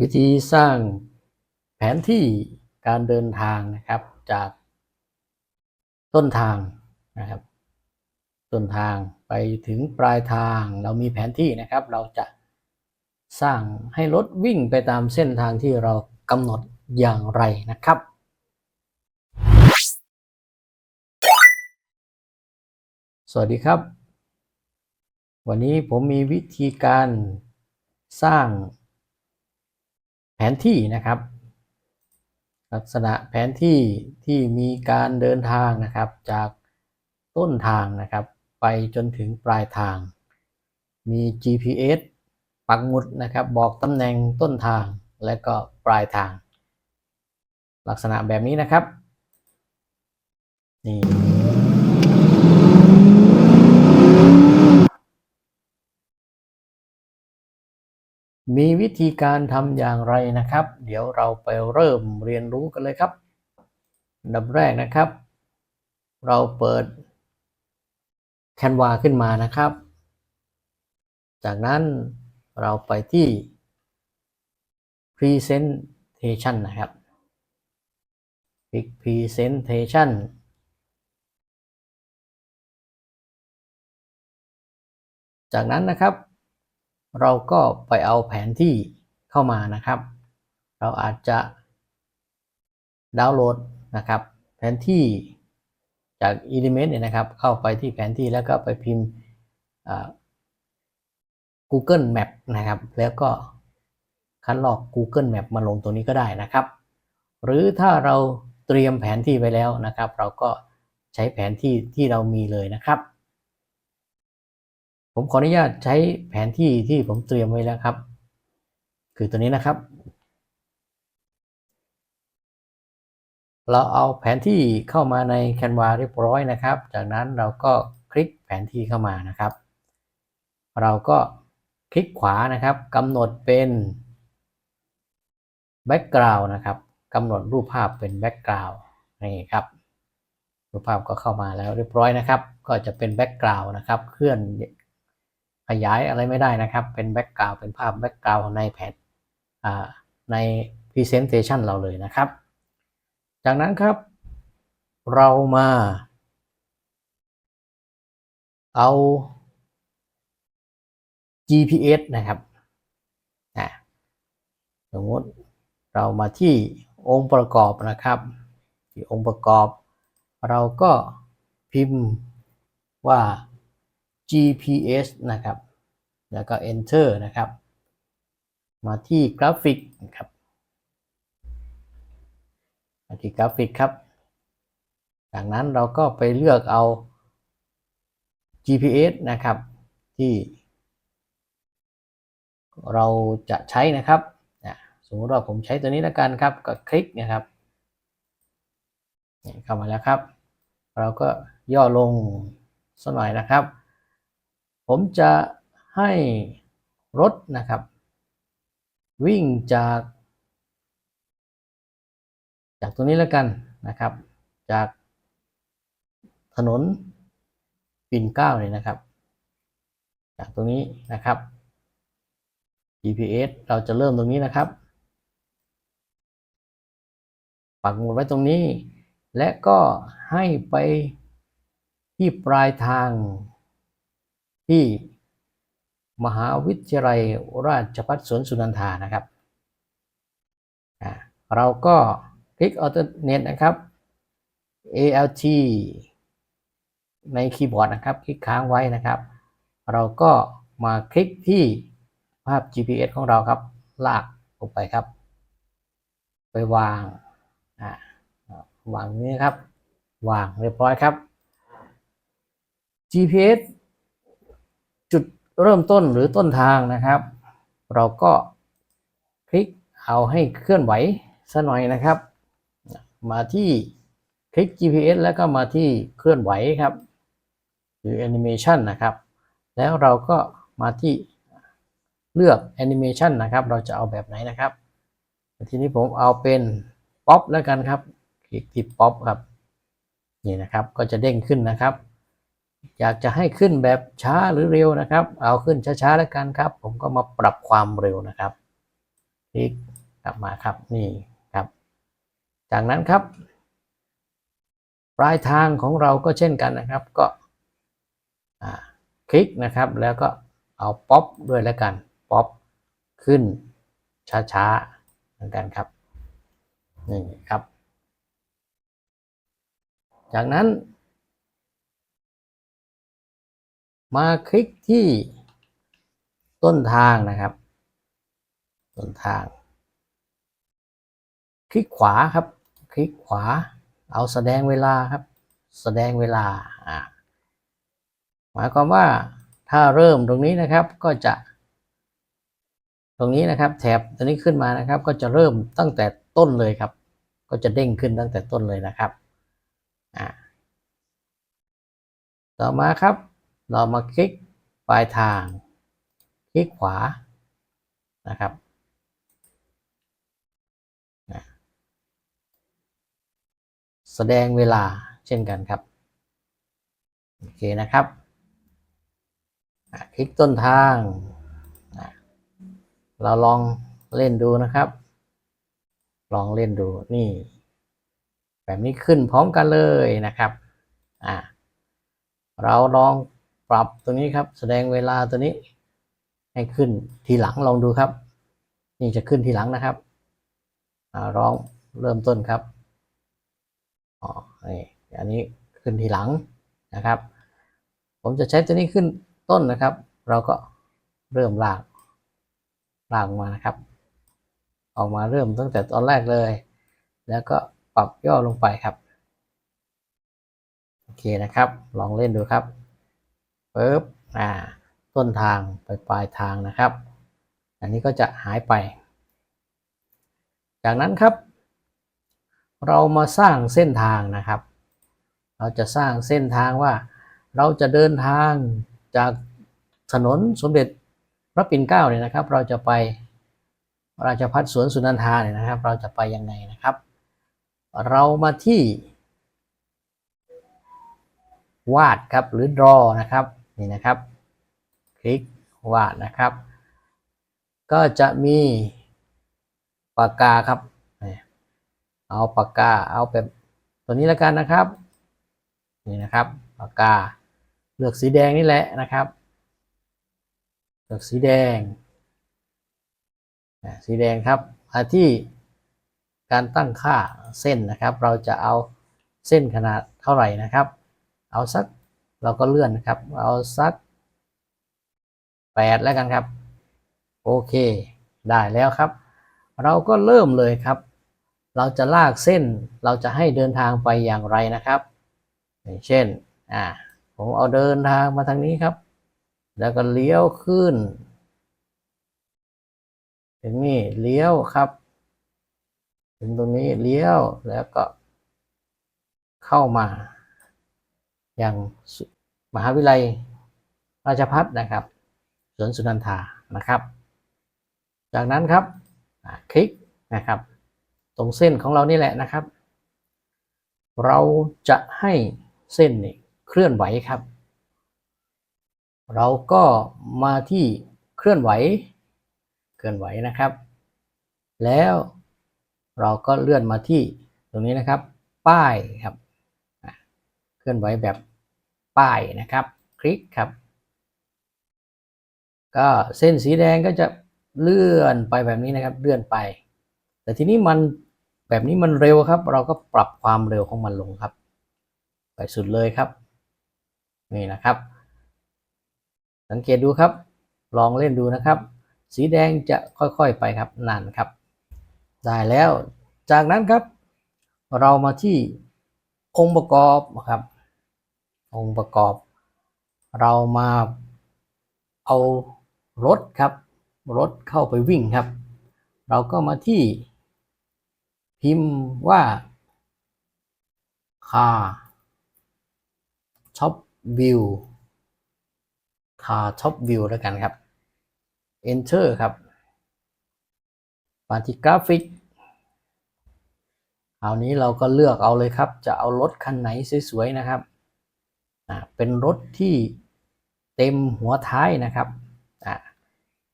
วิธีสร้างแผนที่การเดินทางนะครับจากต้นทางนะครับ ต้นทางไปถึงปลายทางเรามีแผนที่นะครับ เราจะสร้างให้รถวิ่งไปตามเส้นทางที่เรากำหนดอย่างไรนะครับสวัสดีครับ วันนี้ผมมีวิธีการสร้าง แผนที่นะครับ ลักษณะแผนที่ที่มีการเดินทางนะครับจากต้นทางนะครับ ไปจนถึงปลายทาง มี GPS ปักหมุดนะครับ บอกตำแหน่งต้นทางและก็ปลายทาง ลักษณะแบบนี้นะครับนี่ มีวิธีการทำอย่างไรนะครับ เดี๋ยวเราไปเริ่มเรียนรู้กันเลยครับดับแรกนะครับ เราเปิด Canva ขึ้นมานะครับ จากนั้นเราไปที่ Presentation นะครับคลิก Presentation จากนั้นนะครับ เราก็ไปเอาแผนที่เข้ามานะครับ เราอาจจะดาวน์โหลดนะครับ แผนที่จาก Element เนี่ยนะครับ เข้าไปที่แผนที่แล้วก็ไปพิมพ์ Google Map นะครับ แล้วก็คัดลอก Google Map มาลงตัวนี้ก็ได้นะครับ หรือถ้าเราเตรียมแผนที่ไว้แล้วนะครับ เราก็ใช้แผนที่ที่เรามีเลยนะครับ ผมขออนุญาตใช้แผนที่ที่ผมเตรียมไว้แล้วครับ คือตัวนี้นะครับ เราเอาแผนที่เข้ามาใน Canva เรียบร้อยนะครับ จากนั้นเราก็คลิกแผนที่เข้ามานะครับ เราก็คลิกขวานะครับกำหนดเป็น Background นะครับกำหนดรูปภาพเป็น Background นี่ครับรูปภาพก็เข้ามาแล้วเรียบร้อยนะครับ ก็จะเป็น Background นะครับเคลื่อน ขยายอะไรไม่ได้นะครับ เป็นแบ็กกราวเป็นภาพแบ็กกราวในแผนใน Presentation เราเลยนะครับ จากนั้นครับ เรามา เอา GPS นะครับสมมติเรามาที่องค์ประกอบนะครับที่องค์ประกอบ เราก็พิมพ์ว่า GPS นะครับ แล้วก็ enter นะครับ มาที่กราฟิกนะครับมาที่กราฟิกครับ จากนั้นเราก็ไปเลือกเอา GPS นะครับที่ เราจะใช้นะครับ สมมติว่าผมใช้ตัวนี้แล้วกันครับ ก็คลิกนะครับเข้ามาแล้วครับ เราก็ย่อลงสักหน่อยนะครับ ผมจะให้รถนะครับ วิ่งจาก จากตรงนี้แล้วกันนะครับ จากถนนปิ่นเกล้าเลยนะครับ จากตรงนี้นะครับ GPS เราจะเริ่มตรงนี้นะครับปักหมุดไว้ตรงนี้ และก็ให้ไปที่ปลายทาง ที่มหาวิทยาลัยราชภัฏสวนสุนันทานะครับ เราก็คลิก alternate นะครับ alt ในคีย์บอร์ดนะครับ คลิกค้างไว้นะครับ เราก็มาคลิกที่ภาพ GPS ของเราครับ ลากออกไปครับ ไปวางวางนี้ครับ วางเรียบร้อยครับ GPS เริ่มต้นหรือต้นทางนะครับ เราก็คลิกเอาให้เคลื่อนไหวสัหน่อยนะครับ มาที่คลิก GPS แล้วก็มาที่เคลื่อนไหวครับ หรือ Animation นะครับ แล้วเราก็มาที่เลือก Animation นะครับ เราจะเอาแบบไหนนะครับ ทีนี้ผมเอาเป็นป๊อปแล้วกันครับ คลิกที่ป๊อปครับ นี่นะครับ ก็จะเด้งขึ้นนะครับ อยากจะให้ขึ้นแบบช้าหรือเร็วนะครับ เอาขึ้นช้าๆแล้วกันครับ ผมก็มาปรับความเร็วนะครับคลิกกลับมาครับนี่ครับ จากนั้นครับ ปลายทางของเราก็เช่นกันนะครับ ก็คลิกนะครับ แล้วก็เอาป๊อปด้วยแล้วกันป๊อปขึ้นช้าๆเหมือนกันครับนี่ครับ จากนั้น มาคลิกที่ต้นทางนะครับ ต้นทาง คลิกขวาครับ คลิกขวา เอาแสดงเวลาครับ แสดงเวลาอ่าหมายความว่าถ้าเริ่มตรงนี้นะครับก็จะ ตรงนี้นะครับ แถบตัวนี้ขึ้นมานะครับ ก็จะเริ่มตั้งแต่ต้นเลยครับ ก็จะเด้งขึ้นตั้งแต่ต้นเลยนะครับอ่าต่อมาครับ เรามาคลิกปลายทาง คลิกขวานะครับแสดงเวลาเช่นกันครับ โอเคนะครับคลิกต้นทาง เราลองเล่นดูนะครับ ลองเล่นดูนี่ แบบนี้ขึ้นพร้อมกันเลยนะครับ อะเราลอง ปรับตัวนี้ครับ แสดงเวลาตัวนี้ ให้ขึ้นทีหลังลองดูครับ นี่จะขึ้นทีหลังนะครับอ่าลองเริ่มต้นครับอ๋อนี่อันนี้ขึ้นทีหลังนะครับ ผมจะใช้ตัวนี้ขึ้นต้นนะครับ เราก็เริ่มลากลากมานะครับ ออกมาเริ่มตั้งแต่ตอนแรกเลย แล้วก็ปรับย่อลงไปครับ โอเคนะครับ ลองเล่นดูครับ ปึ๊บอ่าต้นทางไปปลายทางนะครับ อันนี้ก็จะหายไป จากนั้นครับ เรามาสร้างเส้นทางนะครับ เราจะสร้างเส้นทางว่า เราจะเดินทางจากถนนสมเด็จพระปิ่นเกล้าเนี่ยนะครับ เราจะไปราชพัฒสวนสุนันทาเนี่ยนะครับ เราจะไปยังไงนะครับ เรามาที่วาดครับหรือ draw นะครับ นี่นะครับ คลิกวาดนะครับ ก็จะมีปากกาครับ เอาปากกาเอาแบบตัวนี้แล้วกันนะครับ นี่นะครับปากกาเลือกสีแดงนี่แหละนะครับ เลือกสีแดง สีแดงครับมาที่การตั้งค่าเส้นนะครับ เราจะเอาเส้นขนาดเท่าไหร่นะครับ เอาสัก เราก็เลื่อนนะครับ เอาสักแปดแล้วกันครับ โอเค ได้แล้วครับ เราก็เริ่มเลยครับ เราจะลากเส้น เราจะให้เดินทางไปอย่างไรนะครับ อย่างเช่น อ่า ผมเอาเดินทางมาทางนี้ครับ แล้วก็เลี้ยวขึ้นถึงนี่เลี้ยวครับ ถึงตรงนี้เลี้ยวแล้วก็เข้ามาอย่าง มหาวิทยาลัยราชพัฒนะครับสวนสุนันทานะครับ จากนั้นครับคลิกนะครับ ตรงเส้นของเรานี่แหละนะครับ เราจะให้เส้นนี่เคลื่อนไหวครับ เราก็มาที่เคลื่อนไหว เคลื่อนไหวนะครับ แล้วเราก็เลื่อนมาที่ตรงนี้นะครับ ป้ายครับ เคลื่อนไหวแบบ ป้ายนะครับ คลิกครับ ก็เส้นสีแดงก็จะเลื่อนไปแบบนี้นะครับ เลื่อนไป แต่ทีนี้มันแบบนี้มันเร็วครับ เราก็ปรับความเร็วของมันลงครับ ไปสุดเลยครับนี่นะครับ สังเกตดูครับ ลองเล่นดูนะครับ สีแดงจะค่อยๆไปครับนั่นครับ ได้แล้วจากนั้นครับ เรามาที่องค์ประกอบครับ องค์ประกอบ เรามาเอารถครับ รถเข้าไปวิ่งครับ เราก็มาที่ พิมพ์ว่า car top view car top view แล้วกันครับ enter ครับมาที่กราฟิกคราวนี้เราก็เลือกเอาเลยครับ จะเอารถคันไหนสวยๆนะครับ เป็นรถที่เต็มหัวท้ายนะครับอ่า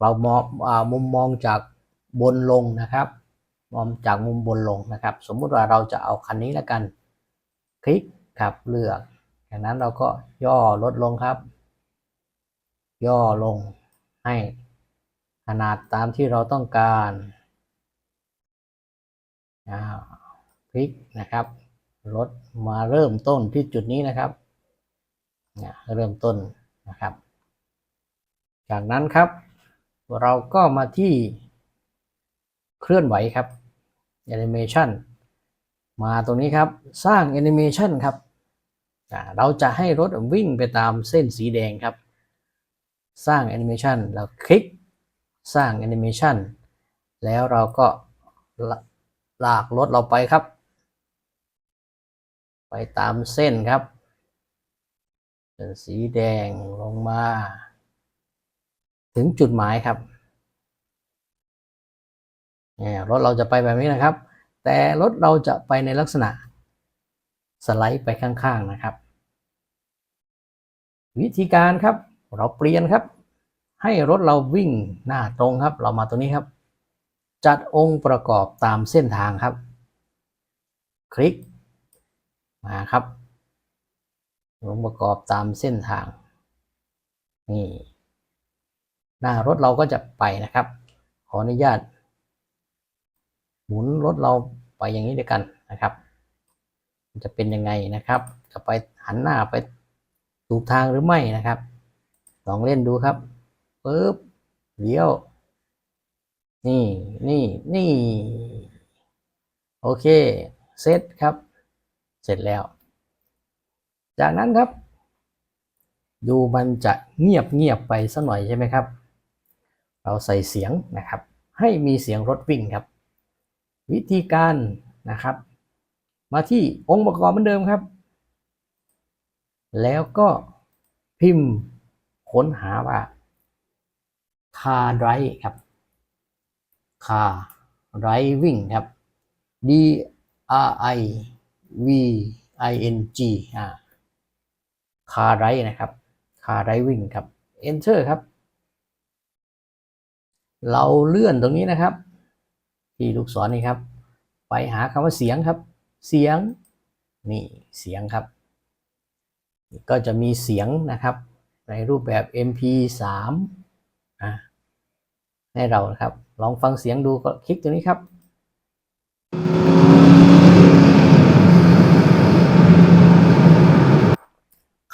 เรามองมุมมองจากบนลงนะครับมองจากมุมบนลงนะครับ สมมุติว่าเราจะเอาคันนี้แล้วกัน คลิกครับเลือกจากนั้นเราก็ย่อลดลงครับ ย่อลงให้ขนาดตามที่เราต้องการคลิกนะครับลดมาเริ่มต้นที่จุดนี้นะครับ นี่ยเริ่มต้นนะครับ จากนั้นครับ เราก็มาที่เคลื่อนไหวครับ Animation มาตรงนี้ครับสร้าง Animation ครับเราจะให้รถวิ่งไปตามเส้นสีแดงครับ สร้าง Animation แล้วคลิกสร้าง Animation แล้วเราก็ลากรถเราไปครับ ไปตามเส้นครับ เป็นสีแดงลงมา ถึงจุดหมายครับเนี่ยรถเราจะไปแบบนี้นะครับ แต่รถเราจะไปในลักษณะสไลด์ไปข้างๆนะครับ วิธีการครับ เราเปลี่ยนครับ ให้รถเราวิ่งหน้าตรงครับ เรามาตรงนี้ครับ จัดองค์ประกอบตามเส้นทางครับ คลิกมาครับ องค์ประกอบตามเส้นทาง นี่ หน้ารถเราก็จะไปนะครับ ขออนุญาต หมุนรถเราไปอย่างนี้ด้วยกันนะครับ จะเป็นยังไงนะครับ จะไปหันหน้าไปถูกทางหรือไม่นะครับลองเล่นดูครับปึ๊บเลี้ยว นี่นี่นี่ โอเค เซตครับ เสร็จแล้ว จากนั้นครับ ดูมันจะเงียบเงียบไปสักหน่อยใช่ไหมครับ เราใส่เสียงนะครับ ให้มีเสียงรถวิ่งครับ วิธีการนะครับ มาที่องค์ประกอบเหมือนเดิมครับ แล้วก็พิมพ์ค้นหาว่า car drive ครับ car driving ครับ D R I V I N G อ่า car drive นะครับ car driving ครับ enter ครับ เราเลื่อนตรงนี้นะครับ ที่ลูกศรนี่ครับ ไปหาคำว่าเสียงครับ เสียงนี่เสียงครับ ก็จะมีเสียงนะครับ ในรูปแบบ MP3 อะให้เรานะครับ ลองฟังเสียงดูก็คลิกตรงนี้ครับ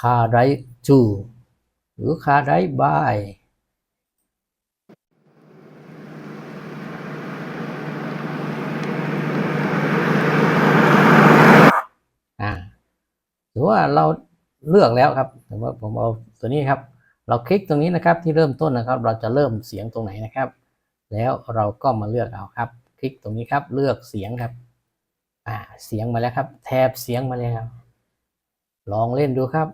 Car Drive to หรือ Car Drive by อ่าถือว่าเราเลือกแล้วครับผมว่าผมเอาตัวนี้ครับ เราคลิกตรงนี้นะครับที่เริ่มต้นนะครับ เราจะเริ่มเสียงตรงไหนนะครับ แล้วเราก็มาเลือกเอาครับ คลิกตรงนี้ครับเลือกเสียงครับ อ่าเสียงมาแล้วครับแทบเสียงมาแล้วลองเล่นดูครับ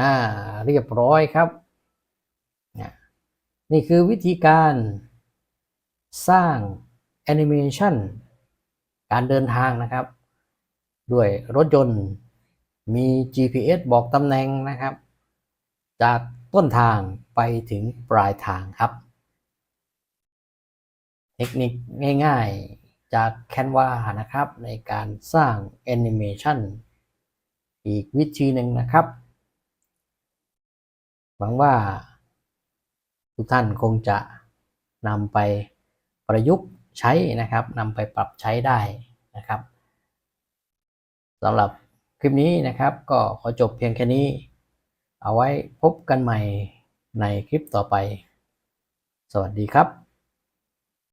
อ่าเรียบร้อยครับนี่ยนี่คือวิธีการสร้างแอนิเมชันการเดินทางนะครับ ด้วยรถยนต์มี GPS บอกตำแหน่งนะครับ จากต้นทางไปถึงปลายทางครับ เทคนิคง่าย ๆ จาก Canva นะครับ ในการสร้างแอนิเมชันอีกวิธีหนึ่งนะครับ หวังว่าทุกท่านคงจะนำไปประยุกต์ใช้นะครับนำไปปรับใช้ได้นะครับสำหรับคลิปนี้นะครับก็ขอจบเพียงแค่นี้ เอาไว้พบกันใหม่ในคลิปต่อไป สวัสดีครับ